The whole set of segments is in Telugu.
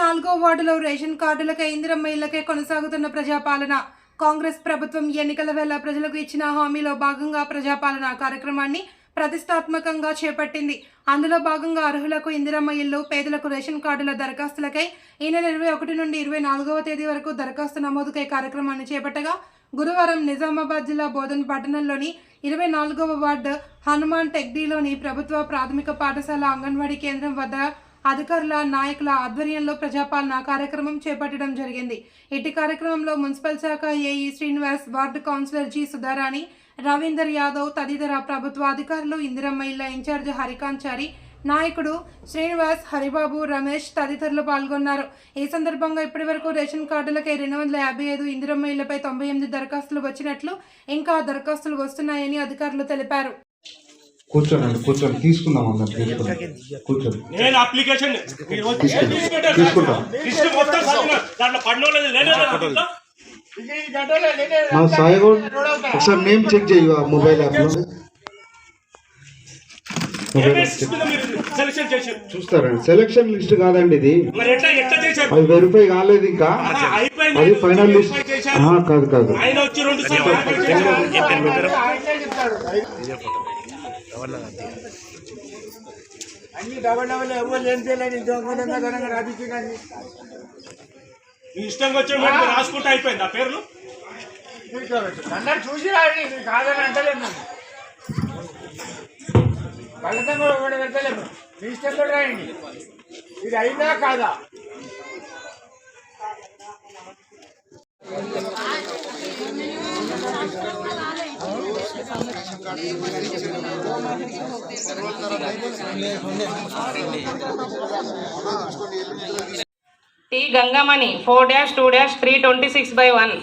నాలుగో వార్డులో రేషన్ కార్డులకే ఇందిరమ్మ ఇళ్ళకే కొనసాగుతున్న ప్రజాపాలన. కాంగ్రెస్ ప్రభుత్వం ఎన్నికల వేళ ప్రజలకు ఇచ్చిన హామీలో భాగంగా ప్రజాపాలన కార్యక్రమాన్ని ప్రతిష్టాత్మకంగా చేపట్టింది. అందులో భాగంగా అర్హులకు ఇందిరమ్మ ఇల్లు పేదలకు రేషన్ కార్డుల దరఖాస్తులకై ఈ నెల ఇరవై ఒకటి నుండి ఇరవై నాలుగవ తేదీ వరకు దరఖాస్తు నమోదుకై కార్యక్రమాన్ని చేపట్టగా గురువారం నిజామాబాద్ జిల్లా బోధన్ పట్టణంలోని ఇరవై నాలుగవ వార్డు హనుమాన్ టెక్డీలోని ప్రభుత్వ ప్రాథమిక పాఠశాల అంగన్వాడీ కేంద్రం వద్ద అధికారుల నాయకుల ఆధ్వర్యంలో ప్రజాపాలన కార్యక్రమం చేపట్టడం జరిగింది. ఇటు కార్యక్రమంలో మున్సిపల్ శాఖ AE Srinivas ward councillor G Sudharani Ravinder Yadav తదితర ప్రభుత్వ అధికారులు ఇందిరమ్మ ఇళ్ళ ఇన్ఛార్జ్ హరికాంచారి నాయకుడు శ్రీనివాస్ హరిబాబు రమేష్ తదితరులు పాల్గొన్నారు. ఈ సందర్భంగా ఇప్పటి వరకు రేషన్ కార్డులకై రెండు వందల యాభై ఐదు ఇందిరమ్మ ఇళ్ళపై తొంభై ఎనిమిది దరఖాస్తులు వచ్చినట్లు ఇంకా దరఖాస్తులు వస్తున్నాయని అధికారులు తెలిపారు. కూర్చోండి కూర్చోండి. తీసుకుందాం అందరం తీసుకుందాం. కూర్చోండి. నేను అప్లికేషన్ తీసుకుంటాం. మా ఒకసారి నేమ్ చెక్ చేయు మొబైల్ యాప్లో మొబైల్ ఏమే యాప్ చెక్ system మీరు సెలక్షన్ చేశారు? చూస్తారండి. సెలక్షన్ లిస్ట్ కాదండి ఇది. మరి ఎట్లా ఎట్లా చేశారు? అది వెరిఫై కాలేదు ఇంకా. అది ఫైనల్ లిస్ట్. కాదు కాదు. అన్ని డబల్ డబల్ ఎవరు ఏం చేయలేదు దొంగ రాపించిందని మీ ఇష్టంగా వచ్చే రాసుకుంటే అయిపోయింది ఆ పేర్లు? అందరు చూసి రాయండి కాదని అంటలేము మేము. కళ్ళతో కూడా ఒకటి పెట్టలేము. మీ ఇష్టం కూడా రాయండి. ఇది అయిందా కాదా? T Gangamani four dash two dash three twenty six by one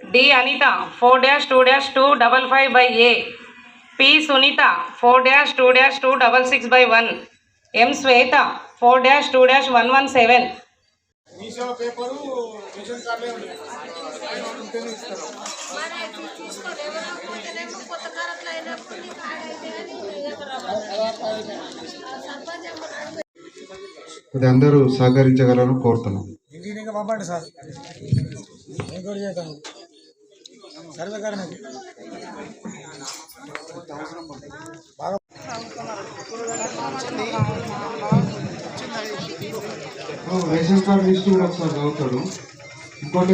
D Anitha four dash two dash two double five by A P Sunitha four dash two dash two double six by one M Swetha four dash two dash one one seven Meesho paper ration కార్డులే ఉన్నాయి ఇది అందరూ సహకరించగలరని కోరుతున్నాం. పంపండి సార్. చేస్తాను లిస్ట్ కూడా ఒకసారి చదువుతాడు. ఇంకోటి